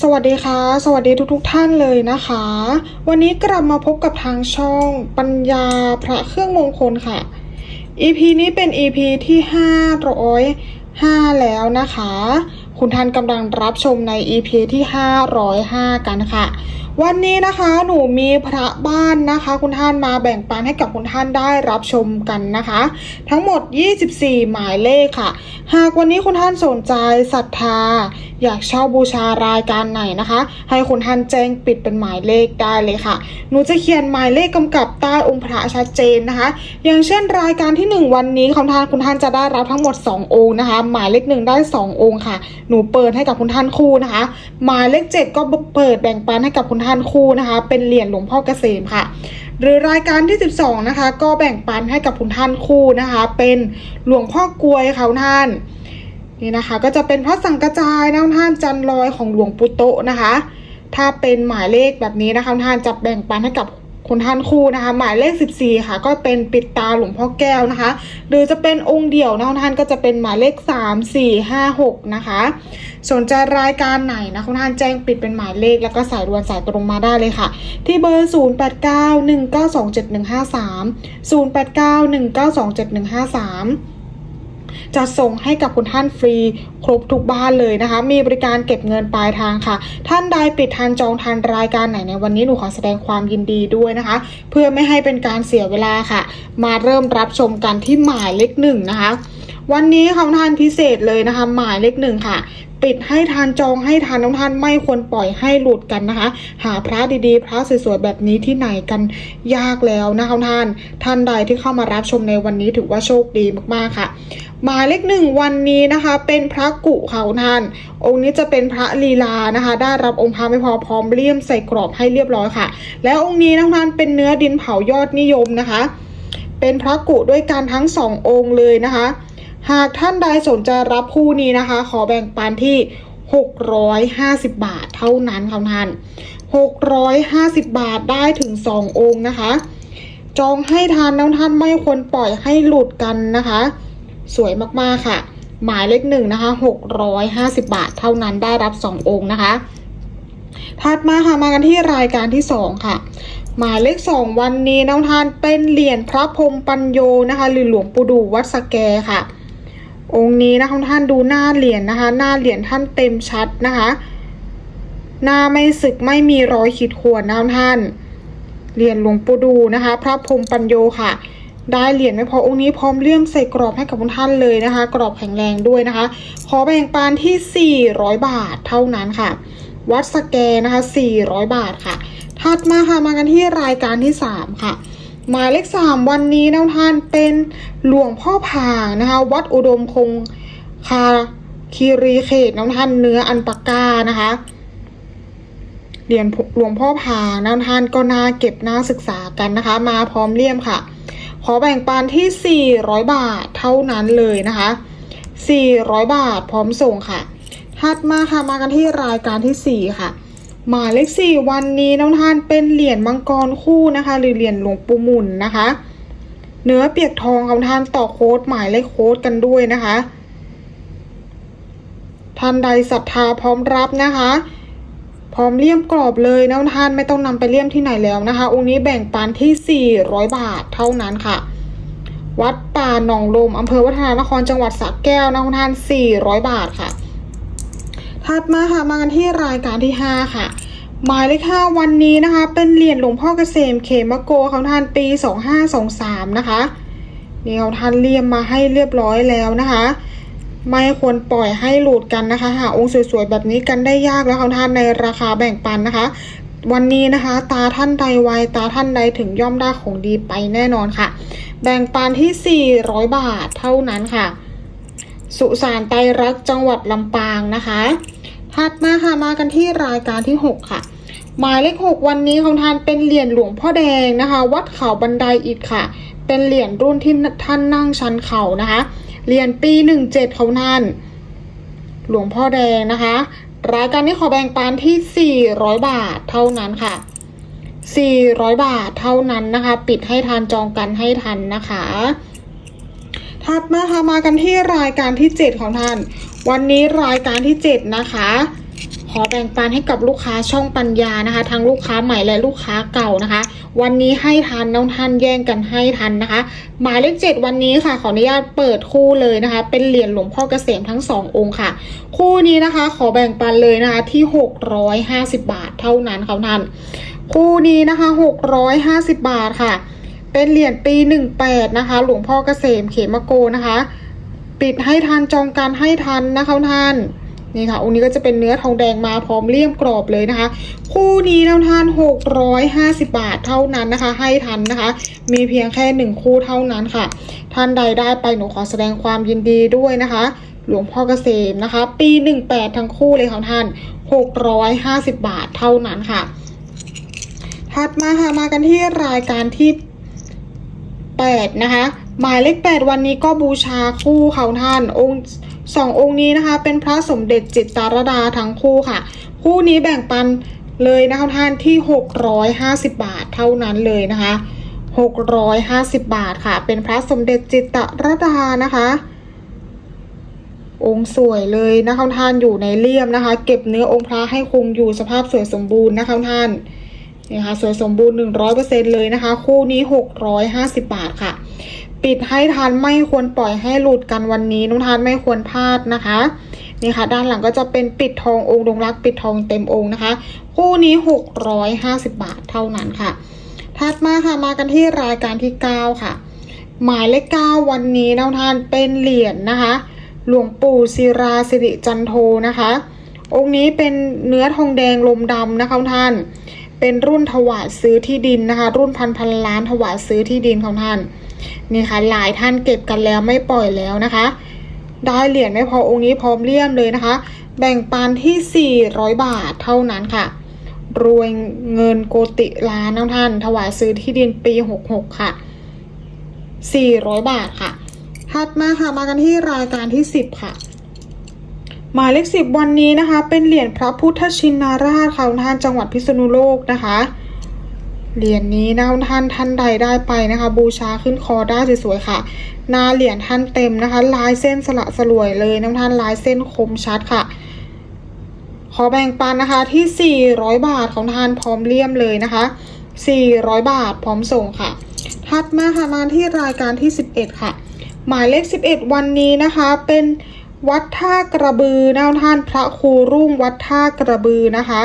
สวัสดีค่ะ สวัสดีทุกๆทท่านเลยนะคะ วันนี้กลับมาพบกับทางช่องปัญญาพระเครื่องมงคลค่ะ EP นี้เป็น EP ที่505แล้วนะคะ คุณท่านกำลังรับชมใน EP ที่505กันค่ะ วันนี้นะคะหนูมีพระบ้านนะคะ คุณท่านมาแบ่งปันให้กับคุณท่านได้รับชมกันนะคะ ทั้งหมด 24 หมายเลขค่ะ หากวันนี้คุณท่านสนใจศรัทธา อยากเช่าบูชารายการไหนนะคะ ให้คุณท่านแจ้งปิดเป็นหมายเลขได้เลยค่ะ หนูจะเขียนหมายเลขกำกับใต้องค์พระชัดเจนนะคะ อย่างเช่นรายการที่ 1 วันนี้คุณท่านคุณท่านจะได้รับทั้งหมด 2 องค์นะคะ หมายเลขหนึ่งได้ 2 องค์ค่ะ หนูเปิดให้กับคุณท่านคู่นะคะ หมายเลข 7 ก็เปิดแบ่งปันให้กับคุณท่านคู่นะคะ เป็นเหรียญหลวงพ่อเกษมค่ะ หรือรายการที่ 12 นะคะ ก็แบ่งปันให้กับคุณท่านคู่นะคะ เป็นหลวงพ่อกลวยค่ะท่านนี่นะคะ ก็จะเป็นพระสังกระจายนะท่านจันลอยของหลวงปู่โตะนะคะ ถ้าเป็นหมายเลขแบบนี้นะคะท่านจะแบ่งปันให้กับ คุณท่านคู่นะคะ หมายเลข 14 ค่ะ ก็เป็นปิดตาหลวงพ่อแก้วนะคะ หรือจะเป็นองค์เดี่ยวนะคุณท่านก็จะเป็นหมายเลข 3 4 5 6 นะคะ สนใจรายการไหนนะคุณท่านแจ้งปิดเป็นหมายเลขแล้วก็สายด่วนสายตรงมาได้เลยค่ะ ที่เบอร์ 0891927153 0891927153 จะส่งให้กับคุณท่านฟรีครบทุกบ้านเลยนะคะ มีบริการเก็บเงินปลายทางค่ะ ท่านใดปิดทันจองทันรายการไหนในวันนี้หนูขอแสดงความยินดีด้วยนะคะ เพื่อไม่ให้เป็นการเสียเวลาค่ะ มาเริ่มรับชมกันที่หมายเลขหนึ่งนะคะ วันนี้คำทานพิเศษเลยนะคะ หมายเลขหนึ่งค่ะ ปิดให้ทานจองให้ทานน้องทานไม่ควรปล่อยให้หลุดกันนะคะ หาพระดีๆ พระสวยๆแบบนี้ที่ไหนกันยากแล้วนะคะท่านท่านใดที่เข้ามารับชมในวันนี้ถือว่าโชคดีมากๆค่ะหมายเลขหนึ่งวันนี้นะคะเป็นพระกุค่ะคุณท่าน องค์นี้จะเป็นพระลีลานะคะ ได้รับองค์พระไม่พอพร้อมเลี่ยมใส่กรอบให้เรียบร้อยค่ะ แล้วองค์นี้นะคุณท่านเป็นเนื้อดินเผายอดนิยมนะคะ เป็นพระกุด้วยกันทั้งสององค์เลยนะคะ หากท่านใดสนใจรับคู่นี้นะคะ ขอแบ่งปันที่ 650 บาทเท่านั้นค่ะท่าน650 บาทได้ถึง 2 องค์นะคะ จองให้ทานน้ำท่านไม่ควรปล่อยให้หลุดกันนะคะ สวยมากๆค่ะ หมายเลขหนึ่งนะคะ 650 บาทเท่านั้นได้รับ 2 องค์นะคะถัดมาค่ะมากันที่รายการที่ 2 ค่ะ หมายเลข 2 วันนี้น้องทานเป็นเหรียญพระพรมปัญโยนะคะ หรือหลวงปู่ดูวัดสแกค่ะ องค์นี้นะคะท่านดูหน้าเหรียญนะคะ หน้าเหรียญท่านเต็มชัดนะคะ หน้าไม่สึกไม่มีรอยขีดข่วนนะคะท่านเหรียญหลวงปู่ดูนะคะ พระพรมปัญโยค่ะ ได้เหรียญไม่พอองค์นี้พร้อมเลี่ยมใส่กรอบให้กับทุกท่านเลยนะคะ กรอบแข็งแรงด้วยนะคะ ขอแบ่งปันที่ 400 บาทเท่านั้นค่ะ วัดสแกนะคะ 400 บาทค่ะ ถัดมาค่ะมากันที่รายการที่ 3 ค่ะ หมายเลข3วันนี้นะท่านเป็นหลวงพ่อผางนะคะ วัดอุดมคงคาคีรีเขตน้องท่านเนื้ออันปากกานะคะเหรียญหลวงพ่อผางน้ำท่านก็น่าเก็บน่าศึกษากันนะคะ มาพร้อมเลี่ยมค่ะ ขอแบ่งปันที่ 400 บาทเท่านั้นเลยนะคะ 400 บาทพร้อมส่งค่ะถัดมาค่ะมากันที่รายการที่ 4 ค่ะ หมายเลข4วันนี้น้องท่านเป็นเหรียญมังกรคู่นะคะ หรือเหรียญหลวงปู่หมุนนะคะ เนื้อเปียกทองของท่านต่อโค้ดหมายเลขโค้ดกันด้วยนะคะท่านใดศรัทธาพร้อมรับนะคะ พร้อมเลี่ยมกรอบเลยนะท่านไม่ต้องนำไปเลี่ยมที่ไหนแล้วนะคะ องค์นี้แบ่งปันที่ 400 บาทเท่านั้นค่ะ วัดป่าหนองลมอำเภอวัฒนานครจังหวัดสระแก้วนะท่าน400 บาทค่ะ ถัดมาค่ะมากันที่รายการที่ 5 ค่ะ หมายเลข5วันนี้นะคะ เป็นเหรียญหลวงพ่อเกษมเขมโกเขาท่านปี 2523 นะคะนี่เขาท่านเลี่ยมมาให้เรียบร้อยแล้วนะคะ ไม่ควรปล่อยให้หลุดกันนะคะ หาองค์สวยๆแบบนี้กันได้ยากแล้วค่ะท่านในราคาแบ่งปันนะคะ วันนี้นะคะ ตาท่านใดไวตาท่านใดถึงย่อมได้ของดีไปแน่นอนค่ะ แบ่งปันที่ 400 บาทเท่านั้นค่ะ สุสานไตรรักจังหวัดลำปางนะคะถัดมาค่ะมากันที่รายการที่ 6 ค่ะ หมายเลข 6 วันนี้ของท่านเป็นเหรียญหลวงพ่อแดงนะคะ วัดเขาบันไดอิฐค่ะ เป็นเหรียญรุ่นที่ท่านนั่งชันเข่านะคะเหรียญปี 17ของท่านหลวงพ่อแดงนะคะ รายการนี้ขอแบ่งปันที่ 400 บาทเท่านั้นค่ะ 400 บาทเท่านั้นนะคะ ปิดให้ทานจองกันให้ทันนะคะ ถัดมาค่ะมากันที่รายการที่ 7 ของท่าน วันนี้รายการที่ 7 นะคะ ขอแบ่งปันให้กับลูกค้าช่องปัญญานะคะ ทั้งลูกค้าใหม่และลูกค้าเก่านะคะ วันนี้ให้ทันน้องทันแย่งกันให้ทันนะคะ หมายเลขเจ็ดวันนี้ค่ะขออนุญาตเปิดคู่เลยนะคะ เป็นเหรียญหลวงพ่อเกษมทั้งสององค์ค่ะ คู่นี้นะคะ ขอแบ่งปันเลยนะคะที่ 650 บาทเท่านั้นค่ะท่าน คู่นี้นะคะ 650 บาทค่ะ เป็นเหรียญปี 18 นะคะ หลวงพ่อเกษมเขมโกนะคะ ปิดให้ทันจองการให้ทันนะคะท่านนี่ค่ะองค์นี้ก็จะเป็นเนื้อทองแดงมาพร้อมเลี่ยมกรอบเลยนะคะ คู่นี้นะท่าน650 บาทเท่านั้นนะคะ ให้ทันนะคะ มีเพียงแค่หนึ่งคู่เท่านั้นค่ะ ท่านใดได้ไปหนูขอแสดงความยินดีด้วยนะคะ หลวงพ่อเกษมนะคะ ปี 18 ทั้งคู่เลยของท่าน 650 บาทเท่านั้นค่ะ ถัดมาค่ะมากันที่รายการที่ 8 นะคะ หมายเลข 8 วันนี้ก็บูชาคู่เขาท่านองค์สององค์นี้นะคะ เป็นพระสมเด็จจิตตารดาทั้งคู่ค่ะ คู่นี้แบ่งปันเลยนะคะท่านที่ 650 บาทเท่านั้นเลยนะคะ 650 บาทค่ะ เป็นพระสมเด็จจิตตรดานะคะ องค์สวยเลยนะคะท่านอยู่ในเลี่ยมนะคะ เก็บเนื้อองค์พระให้คงอยู่สภาพสวยสมบูรณ์นะคะท่านนี่ ค่ะสวยสมบูรณ์ 100%เลยนะคะ คู่นี้ 650 บาทค่ะ ปิดให้ทานไม่ควรปล่อยให้หลุดกันวันนี้นุทานไม่ควรพลาดนะคะ นี่ค่ะ ด้านหลังก็จะเป็นปิดทององค์ดงรักปิดทองเต็มองค์นะคะ คู่นี้ 650 บาทเท่านั้นค่ะ ถัดมาค่ะมากันที่รายการที่ 9 ค่ะ หมายเลข9วันนี้นะท่านเป็นเหรียญนะคะ หลวงปู่ศิราสิริจันโทนะคะ องค์นี้เป็นเนื้อทองแดงลมดำนะคะท่าน เป็นรุ่นถวายซื้อที่ดินนะคะ รุ่นพันพันล้านถวายซื้อที่ดินของท่านนี่ค่ะหลายท่านเก็บกันแล้วไม่ปล่อยแล้วนะคะ ได้เหรียญไม่พอองค์นี้พร้อมเลี่ยมเลยนะคะ แบ่งปันที่ 400 บาทเท่านั้นค่ะ รวยเงินโกติล้านนะท่าน ถวายซื้อที่ดินปี 66 ค่ะ 400 บาทค่ะถัดมาค่ะมากันที่รายการที่ 10 ค่ะ หมายเลขสิบวันนี้นะคะ เป็นเหรียญพระพุทธชินราชค่ะท่านจังหวัดพิษณุโลกนะคะ เหรียญนี้นะท่านท่านใดได้ไปนะคะ บูชาขึ้นคอได้สวยๆค่ะ หนาเหรียญท่านเต็มนะคะ ลายเส้นสละสลวยเลยนะท่านลายเส้นคมชัดค่ะ ขอแบ่งปันนะคะที่ 400 บาทของท่านพร้อมเลี่ยมเลยนะคะ 400 บาทพร้อมส่งค่ะ ถัดมาค่ะมาที่รายการที่ 11 ค่ะ หมายเลข 11 วันนี้นะคะเป็น วัดท่ากระบือนะท่านพระครูรุ่งวัดท่ากระบือนะคะ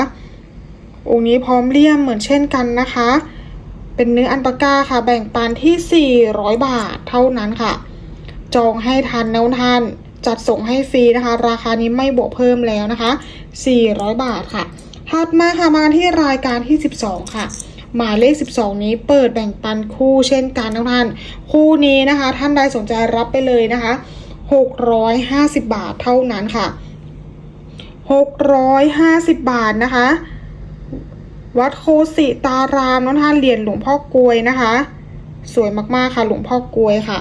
องค์นี้พร้อมเลี่ยมเหมือนเช่นกันนะคะ เป็นเนื้ออันปาก้าค่ะแบ่งปันที่ 400 บาทเท่านั้นค่ะ จองให้ทันนะท่านจัดส่งให้ฟรีนะคะ ราคานี้ไม่บวกเพิ่มแล้วนะคะ 400 บาทค่ะถัดมาค่ะมาที่รายการที่ 12 ค่ะ หมายเลข 12 นี้เปิดแบ่งปันคู่เช่นกันนะท่าน คู่นี้นะคะ ท่านใดสนใจรับไปเลยนะคะ 650 บาทเท่านั้นค่ะ 650 บาทนะคะ วัดโคสิตารามน้องท่านเหรียญหลวงพ่อกลวยนะคะ สวยมากๆค่ะหลวงพ่อกลวยค่ะ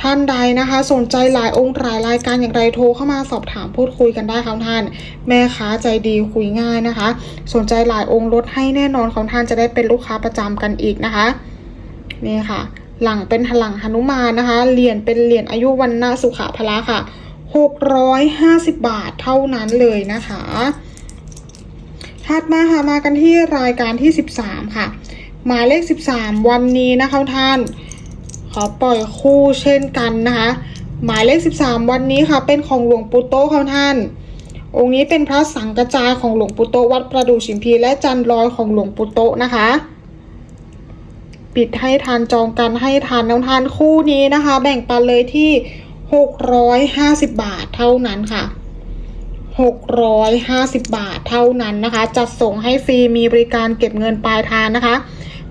ท่านใดนะคะ สนใจหลายองค์หลายรายการอย่างไรโทรเข้ามาสอบถามพูดคุยกันได้ค่ะท่าน แม่ค้าใจดีคุยง่ายนะคะ สนใจหลายองค์ลดให้แน่นอนของท่านจะได้เป็นลูกค้าประจำกันอีกนะคะ นี่ค่ะ หลังเป็นหลังหนุมานนะคะ เหรียญเป็นเหรียญอายุวันนาสุขะพละค่ะ 650 บาทเท่านั้นเลยนะคะถัดมาค่ะมากันที่รายการที่ 13 ค่ะ หมายเลข 13 วันนี้นะคะท่าน ขอปล่อยคู่เช่นกันนะคะ หมายเลข 13 วันนี้ค่ะ เป็นของหลวงปู่โตค่ะท่าน องค์นี้เป็นพระสังกจายของหลวงปู่โตวัดประดู่ชิมพีและจันลอยของหลวงปู่โตนะคะ ปิดให้ทานจองกันให้ทานน้ำทานคู่นี้นะคะ แบ่งปันเลยที่ 650 บาทเท่านั้นค่ะ650 บาทเท่านั้นนะคะ จัดส่งให้ฟรีมีบริการเก็บเงินปลายทางนะคะ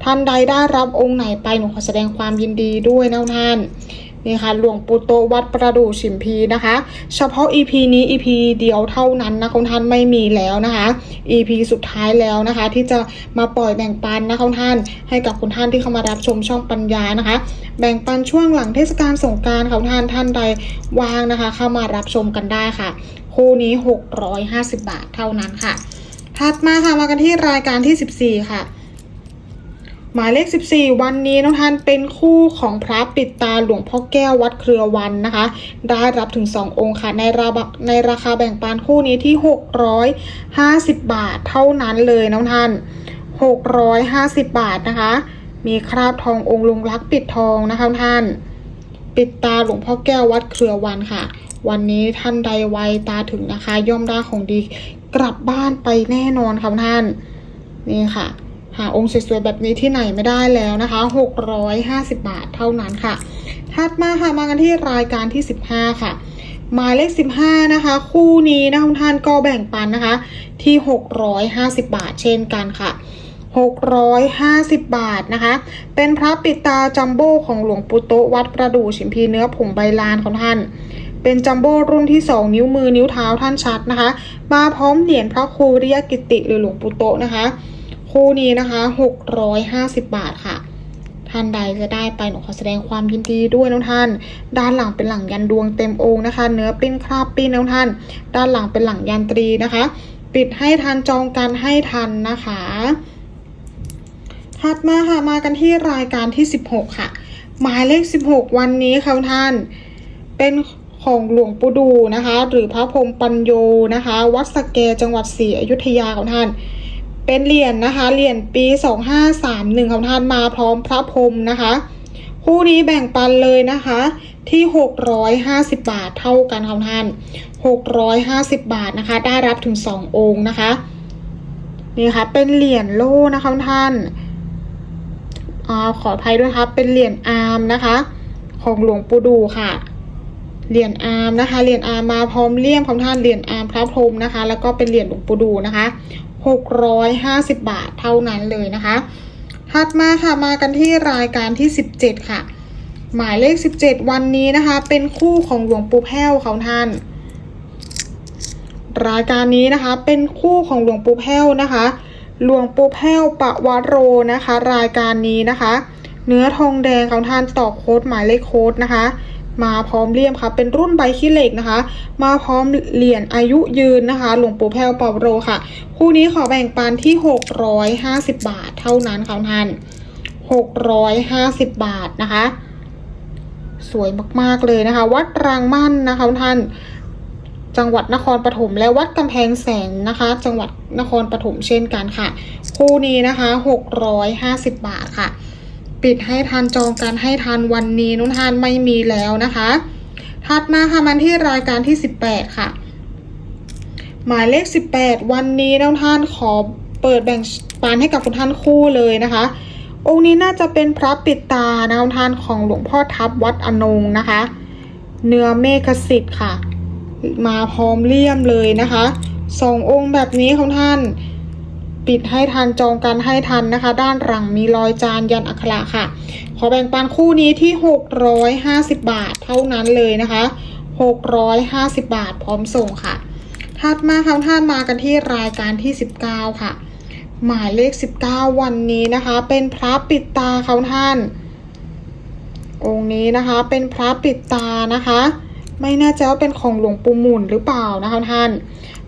ท่านใดได้รับองค์ไหนไปหนูขอแสดงความยินดีด้วยนะท่าน นี่ค่ะหลวงปู่โตวัดประดู่ฉิมพีนะคะ เฉพาะ EP นี้ EP เดียวเท่านั้นนะคุณท่านไม่มีแล้วนะคะ EP สุดท้ายแล้วนะคะ ที่จะมาปล่อยแบ่งปันนะคุณท่านให้กับคุณท่านที่เข้ามารับชมช่องปัญญานะคะ แบ่งปันช่วงหลังเทศกาลสงการของท่านท่านใดว่างนะคะ เข้ามารับชมกันได้ค่ะ คู่นี้ 650 บาทเท่านั้นค่ะ ถัดมาค่ะมากันที่รายการที่ 14 ค่ะ หมายเลข 14 วันนี้น้องท่านเป็นคู่ของพระปิดตาหลวงพ่อแก้ววัดเครือวันนะคะ ได้รับถึง 2 องค์ค่ะในราบในราคาแบ่งปันคู่นี้ที่ 650 บาทเท่านั้นเลยน้องท่าน650 บาทนะคะ มีคราบทององค์ลุงลักปิดทองนะคะท่าน ปิดตาหลวงพ่อแก้ววัดเครือวันค่ะ วันนี้ท่านใดไวตาถึงนะคะ ย่อมได้ของดีกลับบ้านไปแน่นอนค่ะท่าน นี่ค่ะ หาองค์สวยๆแบบนี้ที่ไหนไม่ได้แล้วนะคะ 650 บาทเท่านั้นค่ะ ถัดมาค่ะมากันที่รายการที่ 15 ค่ะ หมายเลข 15 นะคะ คู่นี้นะคุณท่านก็แบ่งปันนะคะ ที่ 650 บาทเช่นกันค่ะ 650 บาทนะคะ เป็นพระปิดตาจัมโบ้ของหลวงปู่โตวัดประดู่ฉิมพีเนื้อผงใบลานของท่านเป็นจัมโบ้รุ่นที่ 2 นิ้วมือนิ้วเท้าท่านชัดนะคะ มาพร้อมเหรียญพระครูริยกิติหรือหลวงปู่โตนะคะ คู่นี้นะคะ 650 บาทค่ะ ท่านใดจะได้ไปหนูขอแสดงความยินดีด้วยน้องท่าน ด้านหลังเป็นหลังยันดวงเต็มองค์นะคะ เนื้อปิ้นคราบปิ้นน้องท่าน ด้านหลังเป็นหลังยันตรีนะคะ ปิดให้ทันจองกันให้ทันนะคะถัดมาค่ะมากันที่รายการที่ 16 ค่ะ หมายเลข 16 วันนี้ค่ะท่าน เป็นของหลวงปู่ดูนะคะ หรือพระพรมปัญโยนะคะ วัดสะแกจังหวัดศรีอยุธยาของท่าน เป็นเหรียญนะคะเหรียญปี 2531ของท่านมาพร้อมพระพรหมนะคะ คู่นี้แบ่งปันเลยนะคะที่ 650 บาทเท่ากันค่ะท่าน 650 บาทนะคะ ได้รับถึง 2 องค์นะคะนี่ค่ะเป็นเหรียญโล่นะคะท่านอขออภัยด้วยครับเป็นเหรียญอาร์มนะคะ ของหลวงปู่ดูค่ะเหรียญอาร์มนะคะเหรียญอาร์มมาพร้อมเลี่ยมของท่านเหรียญอาร์มพระพรหมนะคะ แล้วก็เป็นเหรียญหลวงปู่ดูนะคะ 650 บาทเท่านั้นเลยนะคะถัดมาค่ะมากันที่รายการที่ 17 ค่ะ หมายเลข 17 วันนี้นะคะ เป็นคู่ของหลวงปู่แพ้วเขาท่าน รายการนี้นะคะเป็นคู่ของหลวงปู่แพ้วนะคะ หลวงปู่แพ้วปะวโรนะคะ รายการนี้นะคะ เนื้อทองแดงของท่านต่อโค้ดหมายเลขโค้ดนะคะ มาพร้อมเลี่ยมค่ะ เป็นรุ่นใบขี้เหล็กนะคะ มาพร้อมเหรียญอายุยืนนะคะ หลวงปู่แพ้วปะวโรค่ะ คู่นี้ขอแบ่งปันที่ 650 บาทเท่านั้นค่ะท่าน650 บาทนะคะ สวยมากๆเลยนะคะ วัดรางมั่นนะคะท่าน จังหวัดนครปฐมและวัดกำแพงแสนนะคะ จังหวัดนครปฐมเช่นกันค่ะ คู่นี้นะคะ 650 บาทค่ะ ปิดให้ทันจองกันให้ทันวันนี้นุ่นทานไม่มีแล้วนะคะ ถัดมาค่ะมันที่รายการที่ 18 ค่ะ หมายเลข 18 วันนี้น้องท่านขอเปิดแบ่งปันให้กับคุณท่านคู่เลยนะคะ องค์นี้น่าจะเป็นพระปิดตานะน้องท่านของหลวงพ่อทับวัดอนงนะคะ เนื้อเมฆสิทธิ์ค่ะ มาพร้อมเลี่ยมเลยนะคะสององค์แบบนี้ของท่าน ปิดให้ทันจองกันให้ทันนะคะ ด้านหลังมีรอยจานยันอักขระค่ะ ขอแบ่งปันคู่นี้ที่ 650 บาทเท่านั้นเลยนะคะ 650 บาทพร้อมส่งค่ะถัดมาค่ะท่านมากันที่รายการที่ 19 ค่ะ หมายเลข 19 วันนี้นะคะ เป็นพระปิดตาเขาท่าน องค์นี้นะคะเป็นพระปิดตานะคะ ไม่แน่ใจว่าเป็นของหลวงปู่หมุนหรือเปล่านะคะท่าน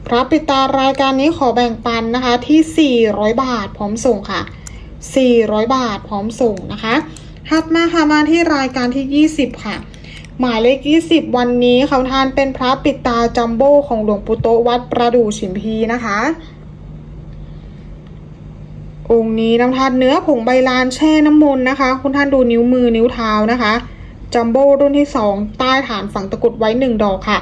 พระปิดตารายการนี้ขอแบ่งปันนะคะที่ 400 บาทพร้อมส่งค่ะ 400 บาทพร้อมส่งนะคะถัดมาค่ะมาที่รายการที่ 20 ค่ะ หมายเลข 20 วันนี้เขาทานเป็นพระปิดตาจัมโบ้ของหลวงปู่โตวัดประดู่ฉิมพีนะคะ องค์นี้น้ำทานเนื้อผงใบลานแช่น้ำมนต์นะคะ คุณท่านดูนิ้วมือนิ้วเท้านะคะ จัมโบ้รุ่นที่ 2 ใต้ฐานฝังตะกุดไว้ 1 ดอกค่ะ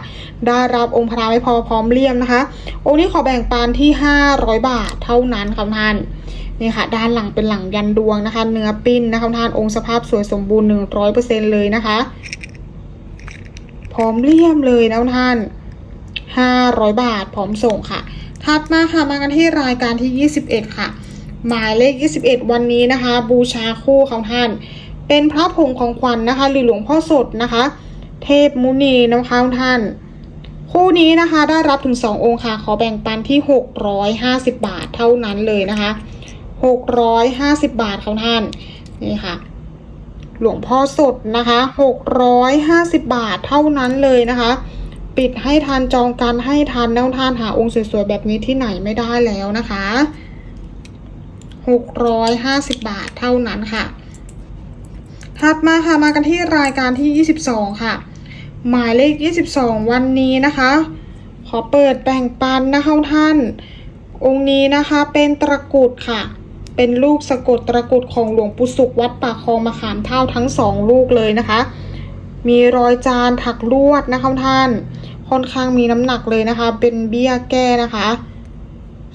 ได้รับองค์พระไม่พอพร้อมเลี่ยมนะคะ องค์นี้ขอแบ่งปันที่ 500 บาทเท่านั้นค่ะท่านนี่ค่ะ ด้านหลังเป็นหลังยันดวงนะคะ เนื้อปิ้นนะคะท่านองค์สภาพสวยสมบูรณ์ 100%เลยนะคะ พร้อมเลี่ยมเลยนะท่าน500 บาทพร้อมส่งค่ะ ถัดมาค่ะมากันที่รายการที่ 21 ค่ะ หมายเลข 21 วันนี้นะคะ บูชาคู่ของท่าน เป็นพระผงของขวัญนนะคะ หรือหลวงพ่อสดนะคะ เทพมุนีนะคะท่าน คู่นี้นะคะได้รับถึง 2 องค์ค่ะ ขอแบ่งปันที่ 650 บาทเท่านั้นเลยนะคะ 650 บาทของท่านนี่ค่ะ หลวงพ่อสดนะคะ 650 บาทเท่านั้นเลยนะคะ ปิดให้ทันจองกันให้ทันแล้วท่านหาองค์สวยๆแบบนี้ที่ไหนไม่ได้แล้วนะคะ 650 บาทเท่านั้นค่ะ ถัดมาค่ะมากันที่รายการที่ 22 ค่ะ หมายเลข 22 วันนี้นะคะ ขอเปิดแบ่งปันนะคะท่าน องค์นี้นะคะเป็นตะกุดค่ะ เป็นลูกสะกดตะกุดของหลวงปู่สุขวัดป่าคลองมะขามเท่าทั้งสองลูกเลยนะคะ มีรอยจานถักลวดนะคะท่าน ค่อนข้างมีน้ำหนักเลยนะคะ เป็นเบี้ยแก้นะคะ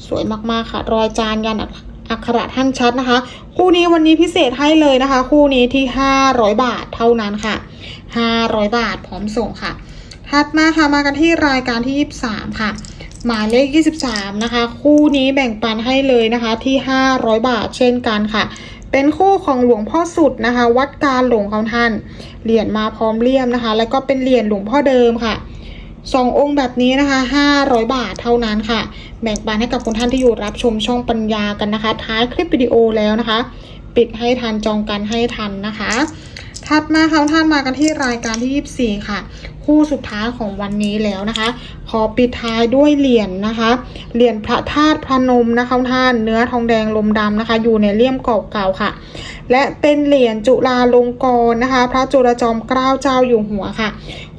สวยมากๆค่ะ รอยจานยันอัก ขระท่านชัดนะคะ คู่นี้วันนี้พิเศษให้เลยนะคะ คู่นี้ที่ 500 บาทเท่านั้นค่ะ 500 บาทพร้อมส่งค่ะ ถัดมาค่ะมากันที่รายการที่ 23 ค่ะ หมายเลข 23 นะคะ คู่นี้แบ่งปันให้เลยนะคะที่ 500 บาทเช่นกันค่ะเป็นคู่ของหลวงพ่อสุดนะคะ วัดการหลวงของท่าน เหรียญมาพร้อมเลี่ยมนะคะ แล้วก็เป็นเหรียญหลวงพ่อเดิมค่ะ สององค์แบบนี้นะคะ500 บาทเท่านั้นค่ะ แบ่งปันให้กับคุณท่านที่อยู่รับชมช่องปัญญากันนะคะ ท้ายคลิปวิดีโอแล้วนะคะ ปิดให้ทันจองกันให้ทันนะคะ ถัดมาค่ะท่านมากันที่รายการที่ 24 ค่ะ คู่สุดท้ายของวันนี้แล้วนะคะ ขอปิดท้ายด้วยเหรียญนะคะ เหรียญพระธาตุพระนมนะคะท่านเนื้อทองแดงลมดำนะคะ อยู่ในเลี่ยมกรอบเก่าค่ะ และเป็นเหรียญจุฬาลงกรณ์นะคะ พระจุลจอมเกล้าเจ้าอยู่หัวค่ะ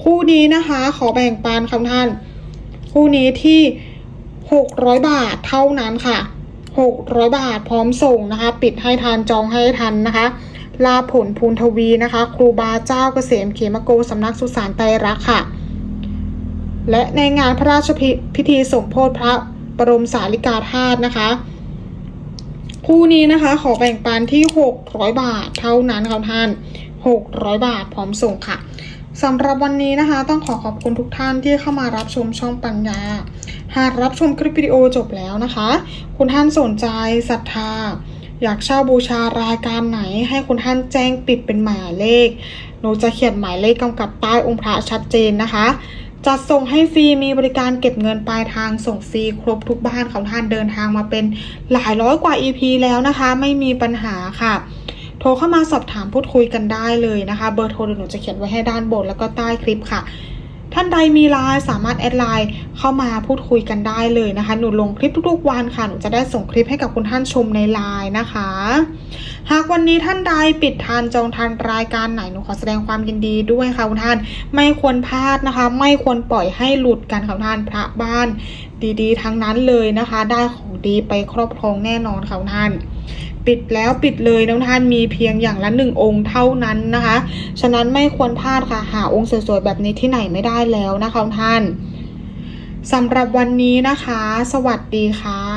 คู่นี้นะคะขอแบ่งปันค่ะท่าน คู่นี้ที่600บาทเท่านั้นค่ะ600บาทพร้อมส่งนะคะ ปิดให้ทันจองให้ทันนะคะ ลาผลภูนทวีนะคะ ครูบาเจ้าเกษมเขมโกสำนักสุสานไตรรักค่ะ และในงานพระราชพิพิธีสมโพธิพระบรมสารีกาธาตุนะคะ คู่นี้นะคะขอแบ่งปันที่ 600 บาทเท่านั้นค่ะท่าน 600 บาทพร้อมส่งค่ะสำหรับวันนี้นะคะ ต้องขอขอบคุณทุกท่านที่เข้ามารับชมช่องปัญญา หากรับชมคลิปวิดีโอจบแล้วนะคะ คุณท่านสนใจศรัทธา อยากเช่าบูชารายการไหนให้คุณท่านแจ้งปิดเป็นหมายเลข หนูจะเขียนหมายเลขกำกับใต้องค์พระชัดเจนนะคะ จัดส่งให้ฟรีมีบริการเก็บเงินปลายทางส่งฟรีครบทุกบ้านของท่านเดินทางมาเป็นหลายร้อยกว่า EP แล้วนะคะ ไม่มีปัญหาค่ะ โทรเข้ามาสอบถามพูดคุยกันได้เลยนะคะ เบอร์โทรหนูจะเขียนไว้ให้ด้านบนแล้วก็ใต้คลิปค่ะ ท่านใดมีไลน์สามารถแอดไลน์เข้ามาพูดคุยกันได้เลยนะคะ หนูลงคลิปทุกๆวันค่ะ หนูจะได้ส่งคลิปให้กับคุณท่านชมในไลน์นะคะ หากวันนี้ท่านใดปิดทานจองทานรายการไหน หนูขอแสดงความยินดีด้วยค่ะคุณท่าน ไม่ควรพลาดนะคะ ไม่ควรปล่อยให้หลุดกันค่ะท่านพระบ้านดีๆ ทั้งนั้นเลยนะคะ ได้ของดีไปครอบครองแน่นอนค่ะท่าน ปิดแล้วปิดเลยนะท่านมีเพียงอย่างละหนึ่งองค์เท่านั้นนะคะ ฉะนั้นไม่ควรพลาดค่ะหาองค์สวยๆแบบนี้ที่ไหนไม่ได้แล้วนะคะท่านสำหรับวันนี้นะคะ สวัสดีค่ะ